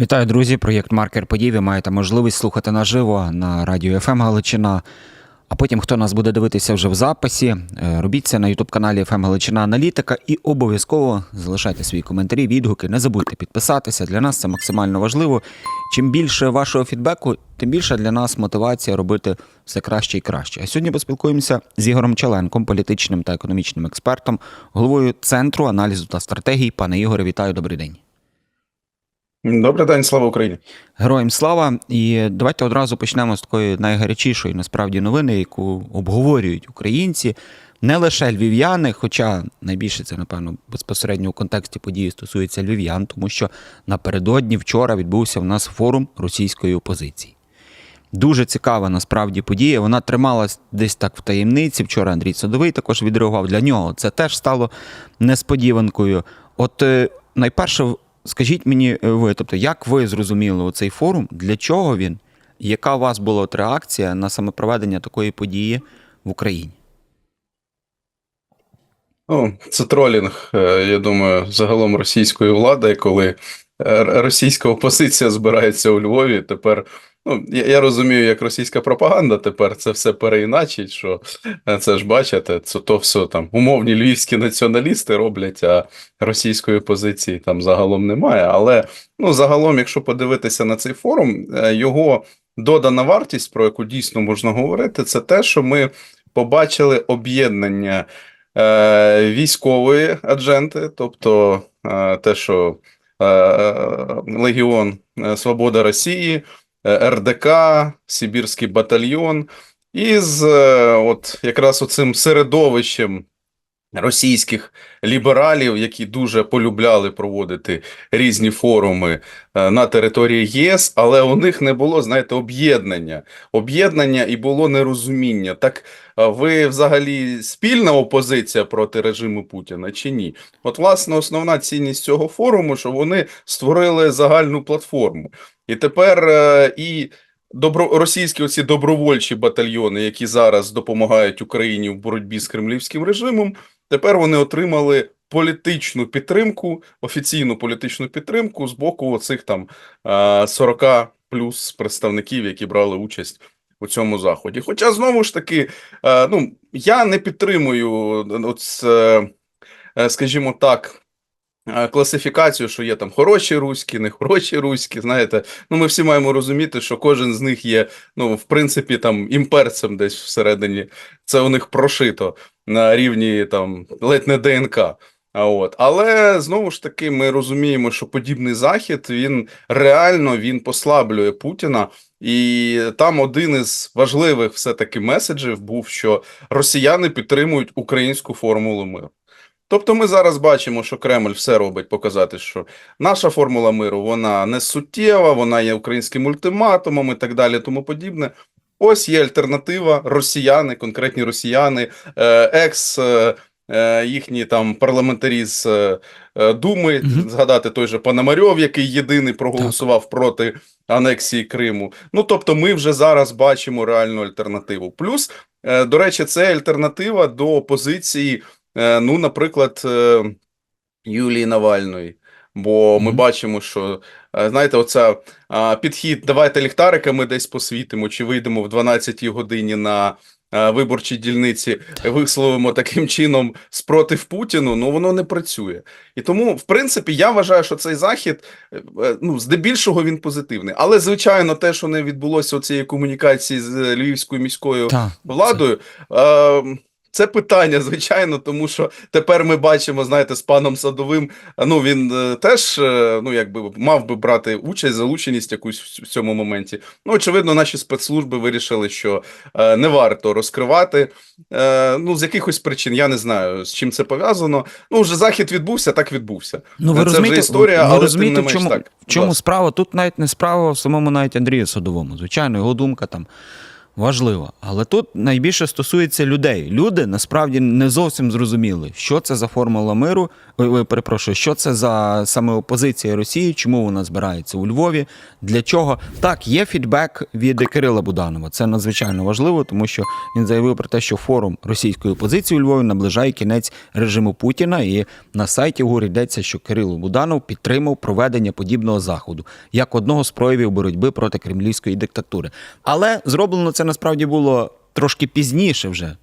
Вітаю, друзі! Проєкт Маркер подій. Ви маєте можливість слухати наживо на радіо ФМ Галичина. А потім, хто нас буде дивитися вже в записі, е, робіть це на ютуб каналі ФМ Галичина Аналітика і обов'язково залишайте свої коментарі, відгуки. Не забудьте підписатися. Для нас це максимально важливо. Чим більше вашого фідбеку, тим більше для нас мотивація робити все краще і краще. А сьогодні поспілкуємося з Ігорем Челенком, політичним та економічним експертом, головою центру аналізу та стратегій. Пане Ігоре, вітаю, добрий день. Добрий день, слава Україні. Героям слава! І давайте одразу почнемо з такої найгарячішої насправді новини, яку обговорюють українці, не лише львів'яни, хоча найбільше це, напевно, безпосередньо у контексті події стосується львів'ян, тому що напередодні вчора відбувся в нас форум російської опозиції. Дуже цікава насправді подія. Вона трималась десь так в таємниці. Вчора Андрій Садовий також відреагував. Для нього це теж стало несподіванкою. От е, найперше, скажіть мені е, ви, тобто, як ви зрозуміли цей форум, для чого він? Яка у вас була от реакція на саме проведення такої події в Україні? Ну, це тролінг, е, я думаю, загалом російської влади, коли російська опозиція збирається у Львові. Тепер, ну, я, я розумію, як російська пропаганда тепер це все переіначить, що е, це ж бачите, це то все там умовні львівські націоналісти роблять, а російської опозиції там загалом немає. Але ну, загалом, якщо подивитися на цей форум, е, його додана вартість, про яку дійсно можна говорити, це те, що ми побачили об'єднання е, військової адженти, тобто те, що Легіон е, Свобода Росії, е, РДК, Сибірський батальйон, І з от якраз оцим середовищем російських лібералів, які дуже полюбляли проводити різні форуми е, на території ЄС, але у них не було, знаєте, об'єднання. Об'єднання і було нерозуміння. Так ви взагалі спільна опозиція проти режиму Путіна чи ні? От, власне, основна цінність цього форуму, що вони створили загальну платформу. І тепер е, і добро, російські оці добровольчі батальйони, які зараз допомагають Україні в боротьбі з кремлівським режимом, тепер вони отримали політичну підтримку, офіційну політичну підтримку з боку оцих там е, 40 плюс представників, які брали участь у цьому заході. Хоча знову ж таки, е, ну я не підтримую, от, е, е, скажімо так. Е, Класифікацію, що є там хороші руські, не хороші руські, знаєте, ну ми всі маємо розуміти, що кожен з них є, ну, в принципі, там імперцем десь всередині. Це у них прошито на рівні там ледь не ДНК. А от, але знову ж таки, ми розуміємо, що подібний захід він реально він послаблює Путіна, і там один із важливих все-таки меседжів був, що росіяни підтримують українську формулу миру. Тобто, ми зараз бачимо, що Кремль все робить показати, що наша формула миру вона не суттєва, вона є українським ультиматумом і так далі, тому подібне. Ось є альтернатива. Росіяни, конкретні росіяни, е, екс е, е, їхні там парламентарі з Думи, Мгм. згадати той же Пономарьов, який єдиний проголосував проти анексії Криму. Ну тобто, ми вже зараз бачимо реальну альтернативу. Плюс, до речі, це альтернатива до позиції, ну, наприклад, е, Юлії Навальної. Бо ми Мгм. бачимо, що е, знаєте, оця підхід, давайте ліхтариками десь посвітимо, чи вийдемо в 12-й годині на виборчій дільниці, висловимо таким чином спротив Путіну, ну воно не працює. І тому, в принципі, я вважаю, що цей захід, е, е, ну, здебільшого він позитивний. Але, звичайно, те, що не відбулося у цієї комунікації з е, львівською міською владою. Е, це питання, звичайно, тому що тепер ми бачимо, знаєте, з паном Садовим. Ну він е, теж е, ну якби мав би брати участь, залученість якусь в цьому моменті. Ну, очевидно, наші спецслужби вирішили, що е, не варто розкривати. Ну, з якихось причин, я не знаю, з чим це пов'язано. Ну, вже захід відбувся, так відбувся. Ну, ви Це вже історія, ви але тим розумієте, не в чому, так. в чому справа? Тут навіть не справа в самому навіть Андрію Садовому. Звичайно, його думка там важливо. Але тут найбільше стосується людей. Люди насправді не зовсім зрозуміли, що це за формула миру. Ой, перепрошую, що це за саме опозиція Росії, чому вона збирається у Львові, для чого. Так, є фідбек від Кирила Буданова. Це надзвичайно важливо, тому що він заявив про те, що форум російської опозиції у Львові наближає кінець режиму Путіна. І на сайті ГУР йдеться, що Кирило Буданов підтримав проведення подібного заходу як одного з проявів боротьби проти кремлівської диктатури. Але зроблено це насправді було трошки пізніше вже.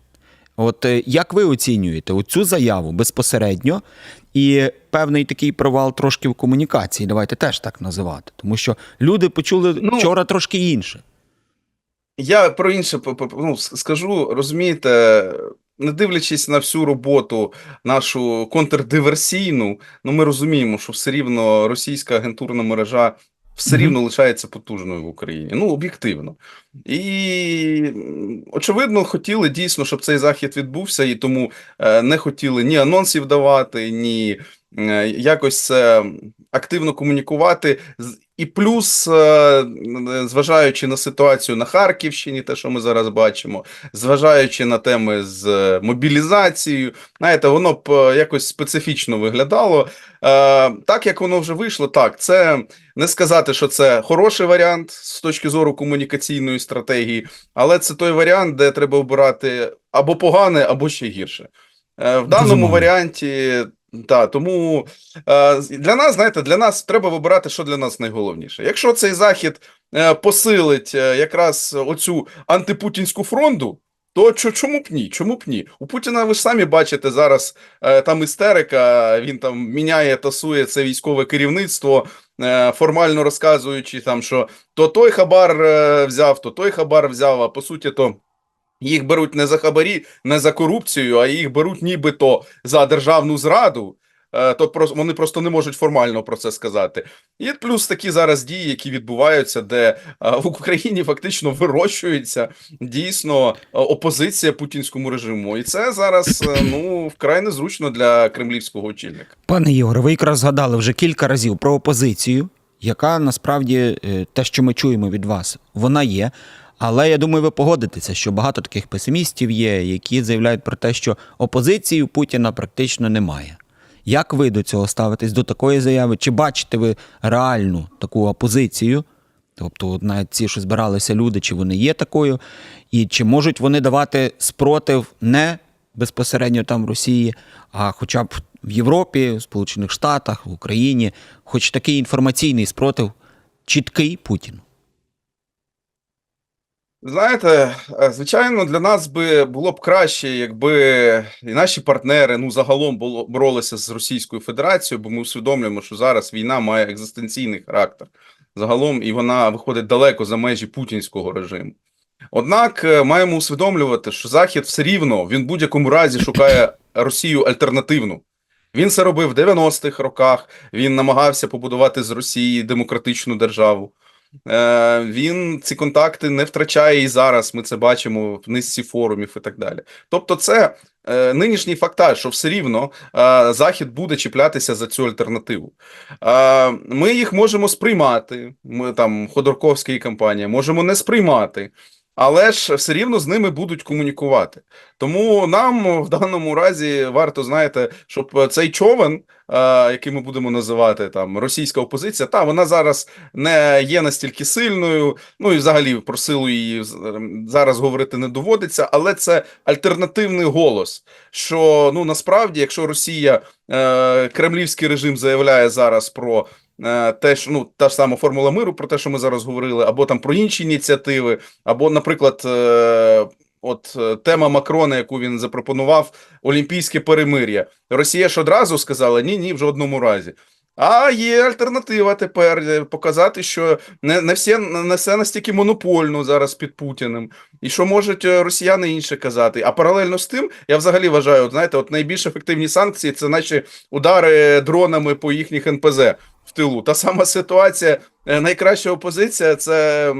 От е, як ви оцінюєте оцю заяву безпосередньо і певний такий провал трошки в комунікації, давайте теж так називати, тому що люди почули Ну, вчора трошки інше. Я про інше ну, скажу, розумієте, не дивлячись на всю роботу нашу контрдиверсійну, ну ми розуміємо, що все рівно російська агентурна мережа все рівно лишається потужною в Україні. Ну, об'єктивно. І очевидно, хотіли дійсно, щоб цей захід відбувся, і тому е, не хотіли ні анонсів давати, ні е, якось це активно комунікувати. І плюс, е, зважаючи на ситуацію на Харківщині, те, що ми зараз бачимо, зважаючи на теми з е, мобілізацією, знаєте, воно б е, якось специфічно виглядало. Так як воно вже вийшло, так, це не сказати, що це хороший варіант з точки зору комунікаційної стратегії, але це той варіант, де треба обирати або погане, або ще гірше. В даному Безумовно. варіанті, та, тому е, для нас, знаєте, для нас треба вибирати, що для нас найголовніше. Якщо цей захід е, посилить е, якраз оцю антипутінську фронту, то чому б ні? Чому б ні? У Путіна ви ж самі бачите зараз там істерика, він там міняє, тасує це військове керівництво, формально розказуючи там, що то той хабар взяв, то той хабар взяв, а по суті, то. Їх беруть не за хабарі, не за корупцію, а їх беруть нібито за державну зраду. Е, То вони просто не можуть формально про це сказати. І плюс такі зараз дії, які відбуваються, де е, в Україні фактично вирощується дійсно е, опозиція путінському режиму. І це зараз ну вкрай незручно для кремлівського очільника. Пане Ігоре, ви якраз згадали вже кілька разів про опозицію, яка насправді те, що ми чуємо від вас, вона є. Але я думаю, ви погодитеся, що багато таких песимістів є, які заявляють про те, що опозиції у Путіна практично немає. Як ви до цього ставитесь до такої заяви? Чи бачите ви реальну таку опозицію? Тобто, навіть ці, що збиралися люди, чи вони є такою, і чи можуть вони давати спротив не безпосередньо там в Росії, а хоча б в Європі, в Сполучених Штатах, в Україні, хоч такий інформаційний спротив чіткий Путіну. Знаєте, е, звичайно, для нас би було б краще, якби і наші партнери ну загалом було боролися з Російською Федерацією, бо ми усвідомлюємо, що зараз війна має екзистенційний характер загалом, і вона виходить далеко за межі путінського режиму. Однак е, маємо усвідомлювати, що Захід все рівно він в будь-якому разі шукає Росію альтернативну. Він це робив в 90-х роках. Він намагався побудувати з Росії демократичну державу. Е, Він ці контакти не втрачає і зараз. Ми це бачимо в низці форумів і так далі. Тобто, це е, нинішній фактаж, що все рівно е, Захід буде чіплятися за цю альтернативу. Ми їх можемо сприймати. Ми там Ходорковська і компанія можемо не сприймати. Але ж все рівно з ними будуть комунікувати. Тому нам в даному разі варто знаєте, щоб цей човен, е, який ми будемо називати там російська опозиція, та вона зараз не є настільки сильною. Ну і взагалі про силу її ем, зараз говорити не доводиться, але це альтернативний голос. Що ну насправді, якщо Росія, е, кремлівський режим заявляє зараз про. Е, Те, що ну та ж сама формула миру, про те, що ми зараз говорили, або там про інші ініціативи, або, наприклад, е, от е, тема Макрона, яку він запропонував, олімпійське перемир'я. Росія ж одразу сказала ні, ні, в жодному разі. А є альтернатива тепер е, показати, що не, не, всі, не все настільки монопольно зараз під Путіним, і що можуть е, росіяни інше казати. А паралельно з тим, я взагалі вважаю, от, знаєте, от найбільш ефективні санкції це наші удари дронами по їхніх НПЗ в тилу. Та сама ситуація, е, найкраща опозиція це.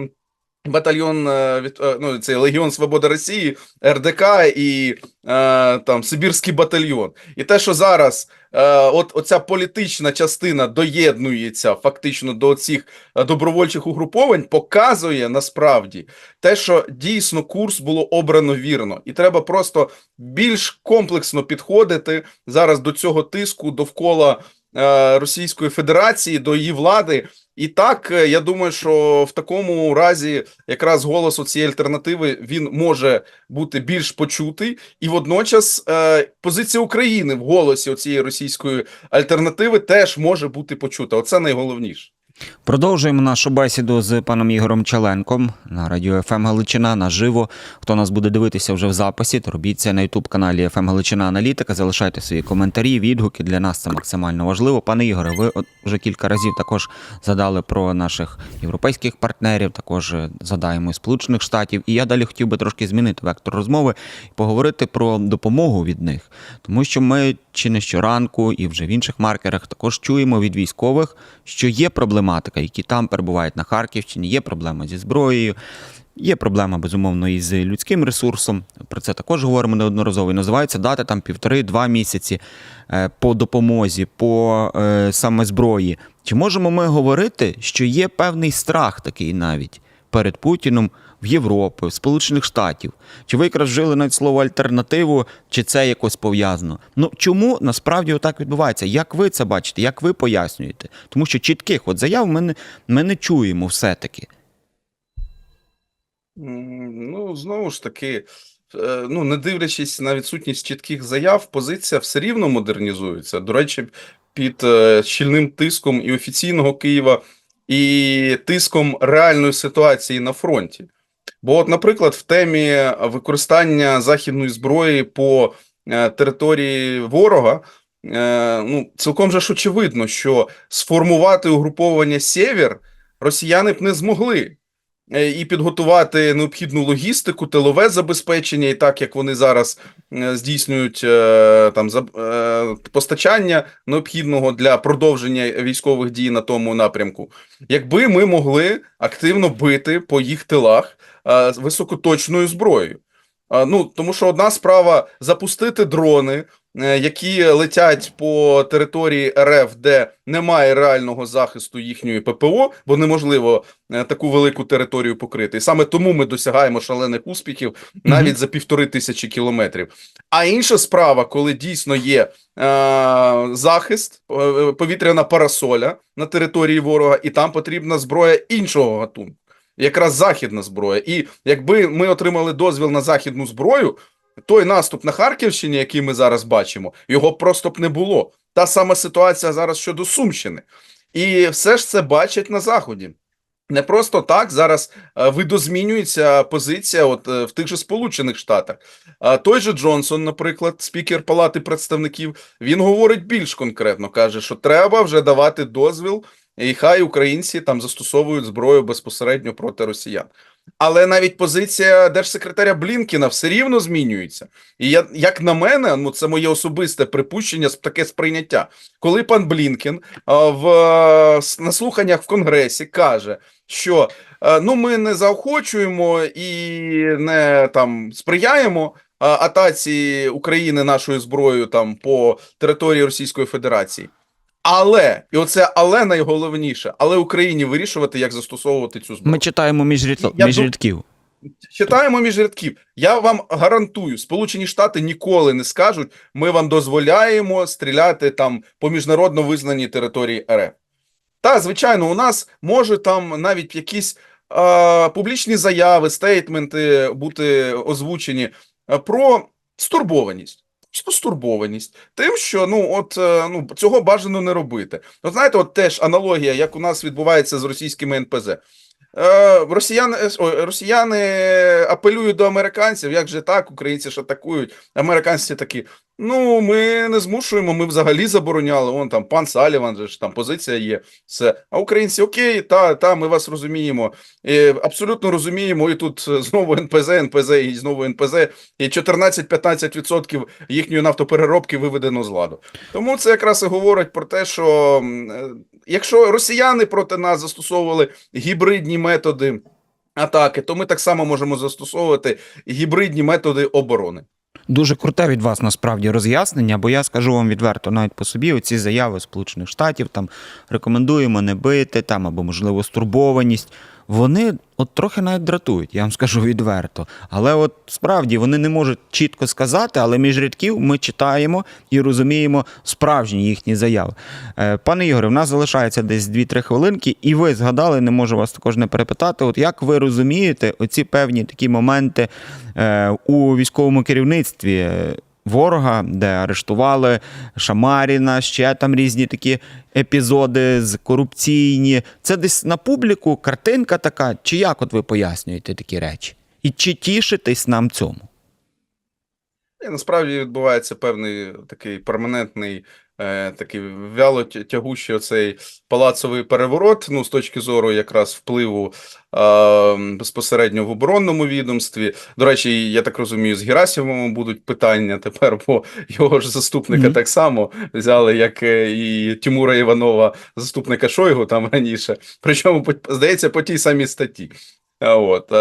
Батальйон е, від е, ну, це Легіон Свободи Росії, РДК і е, там Сибірський батальйон. І те, що зараз е, от оця політична частина доєднується фактично до цих е, добровольчих угруповань, показує насправді те, що дійсно курс було обрано вірно, і треба просто більш комплексно підходити зараз до цього тиску довкола Російської Федерації, до її влади. І так, е, я думаю, що в такому разі якраз голос цієї альтернативи він може бути більш почутий, і водночас е, позиція України в голосі цієї російської альтернативи теж може бути почута. Оце найголовніше. Продовжуємо нашу бесіду з паном Ігорем Челенком на радіо ФМ Галичина наживо. Хто нас буде дивитися вже в записі, то робіть це на Ютуб каналі ФМ Галичина Аналітика. Залишайте свої коментарі, відгуки. Для нас це максимально важливо. Пане Ігоре, ви вже кілька разів також задали про наших європейських партнерів, також е, задаємо і Сполучених Штатів. І я далі хотів би трошки змінити вектор розмови і поговорити про допомогу від них, тому що ми чи не щоранку, і вже в інших маркерах також чуємо від військових, що є проблематика, які там перебувають на Харківщині, є проблема зі зброєю. Є проблема, безумовно, і з людським ресурсом. Про це також говоримо неодноразово. І називається дати там півтори-два місяці е, по допомозі, по е, саме зброї. Чи можемо ми говорити, що є певний страх такий навіть перед Путіном в Європі, в Сполучених Штатів? Чи ви якраз вжили навіть слово альтернативу, чи це якось пов'язано? Ну чому насправді отак відбувається? Як ви це бачите? Як ви пояснюєте? Тому що чітких от заяв ми не, ми не чуємо все-таки. Ну, знову ж таки, е, ну, не дивлячись на відсутність чітких заяв, позиція все рівно модернізується. До речі, під е, щільним тиском і офіційного Києва, і тиском реальної ситуації на фронті. Бо, от, наприклад, в темі використання західної зброї по е, території ворога, е, ну, цілком же ж очевидно, що сформувати угруповання Сєвєр росіяни б не змогли е, і підготувати необхідну логістику, тилове забезпечення, і так як вони зараз здійснюють там постачання необхідного для продовження військових дій на тому напрямку. Якби ми могли активно бити по їх тилах високоточною зброєю. Ну, тому що одна справа запустити дрони, е, які летять по території РФ, де немає реального захисту їхньої ППО, бо неможливо е, таку велику територію покрити. І саме тому ми досягаємо шалених успіхів навіть за півтори тисячі кілометрів. А інша справа, коли дійсно є е, захист, е, повітряна парасоля на території ворога, і там потрібна зброя іншого гатунку якраз західна зброя. І якби ми отримали дозвіл на західну зброю, той наступ на Харківщині, який ми зараз бачимо, його просто б не було. Та сама ситуація зараз щодо Сумщини. І все ж це бачать на Заході. Не просто так зараз е, видозмінюється позиція от е, в тих же Сполучених Штатах. Той же Джонсон, наприклад, спікер Палати представників, він говорить більш конкретно, каже, що треба вже давати дозвіл, і хай українці там застосовують зброю безпосередньо проти росіян. Але навіть позиція держсекретаря Блінкіна все рівно змінюється. І я, як на мене, ну це моє особисте припущення, таке сприйняття. Коли пан Блінкін а, в на слуханнях в Конгресі каже, що а, ну ми не заохочуємо і не там сприяємо атаці України нашою зброєю там по території Російської Федерації. Але, і оце але найголовніше, але Україні вирішувати, як застосовувати цю зброю. Ми читаємо між, ряд- між рядків. Читаємо між рядків. Я вам гарантую, Сполучені Штати ніколи не скажуть, ми вам дозволяємо стріляти там по міжнародно визнаній території РФ. Та, звичайно, у нас може там навіть якісь е, публічні заяви, стейтменти бути озвучені про стурбованість. Стурбованість тим, що ну от е, ну цього бажано не робити. От знаєте, от теж аналогія, як у нас відбувається з російськими НПЗ. Е, Росіяни, о, росіяни апелюють до американців, як же так, українці ж атакують. Американці такі. Ну, ми не змушуємо, ми взагалі забороняли. Вон там пан Саліван, же ж там позиція є. Все. А українці, окей, та, та, ми вас розуміємо. І абсолютно розуміємо. І тут е, знову НПЗ, НПЗ і знову НПЗ. І 14-15% їхньої нафтопереробки виведено з ладу. Тому це якраз і говорить про те, що е, якщо росіяни проти нас застосовували гібридні методи. атаки, то ми так само можемо застосовувати гібридні методи оборони. Дуже круте від вас насправді роз'яснення, бо я скажу вам відверто, навіть по собі, оці заяви Сполучених Штатів там рекомендуємо не бити там або можливо стурбованість. Вони от трохи навіть дратують, я вам скажу відверто. Але от справді вони не можуть чітко сказати, але між рядків ми читаємо і розуміємо справжні їхні заяви. Е, Пане Ігоре, в нас залишається десь 2-3 хвилинки, і ви згадали, не можу вас також не перепитати. От як ви розумієте оці певні такі моменти е, у військовому керівництві? Ворога, де арештували Шамаріна, ще там різні такі епізоди з корупційні. Це десь на публіку картинка така, чи як от ви пояснюєте такі речі? І чи тішитесь нам цьому? Насправді відбувається певний такий перманентний, такий вяло тя- тягущий оцей палацовий переворот, ну, з точки зору якраз впливу е, безпосередньо в оборонному відомстві. До речі, я так розумію, з Герасимовим будуть питання тепер, бо його ж заступника Мгм. так само взяли, як е, і Тимура Іванова, заступника Шойгу там раніше. Причому, здається, по тій самій статті. А От, е,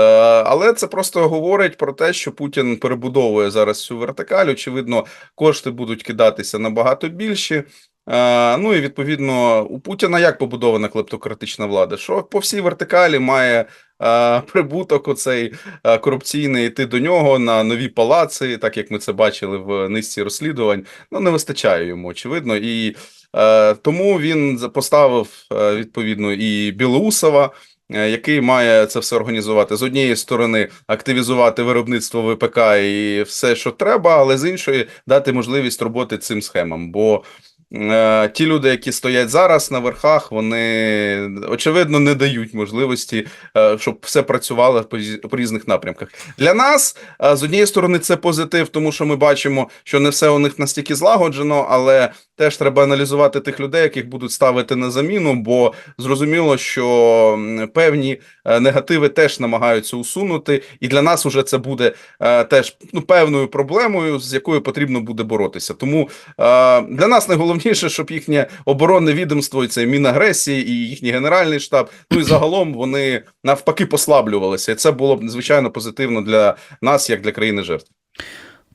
але це просто говорить про те, що Путін перебудовує зараз цю вертикаль. Очевидно, кошти будуть кидатися набагато більші. Е, Ну і відповідно у Путіна як побудована клептократична влада? Що по всій вертикалі має е, прибуток оцей е, корупційний йти до нього на нові палаци, так як ми це бачили в низці розслідувань. Ну не вистачає йому, очевидно, і е, тому він поставив е, відповідно і Білоусова е, який має це все організувати з однієї сторони, активізувати виробництво ВПК і все, що треба, але з іншої дати можливість роботи цим схемам. Бо е, ті люди, які стоять зараз на верхах, вони очевидно не дають можливості, е, щоб все працювало по, по різних напрямках. Для нас е, з однієї сторони це позитив, тому що ми бачимо, що не все у них настільки злагоджено, але теж треба аналізувати тих людей, яких будуть ставити на заміну, бо зрозуміло, що певні е, негативи теж намагаються усунути, і для нас уже це буде е, теж ну, певною проблемою, з якою потрібно буде боротися. Тому е, для нас найголовніше, щоб їхнє оборонне відомство, і це Мінагресії, і їхній генеральний штаб, ну і загалом вони навпаки послаблювалися. І це було б звичайно позитивно для нас, як для країни жертв.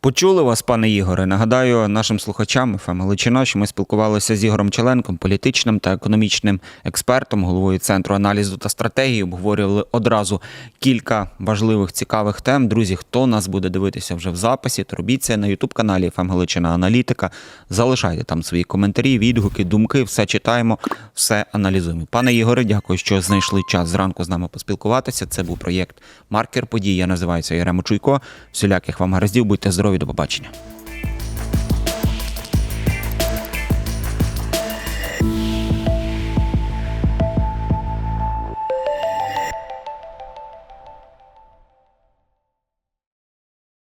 Почули вас, пане Ігоре. Нагадаю нашим слухачам ФМ Галичина, що ми спілкувалися з Ігорем Челенком, політичним та економічним експертом, головою центру аналізу та стратегії. Обговорювали одразу кілька важливих цікавих тем. Друзі, хто нас буде дивитися вже в записі, то робіть це на Ютуб каналі ФМ Галичина Аналітика. Залишайте там свої коментарі, відгуки, думки. Все читаємо, все аналізуємо. Пане Ігоре, дякую, що знайшли час зранку з нами поспілкуватися. Це був проєкт Маркер подій. Я називаюся Яремо Чуйко. Всіляких вам гараздів, будьте здорові, до побачення.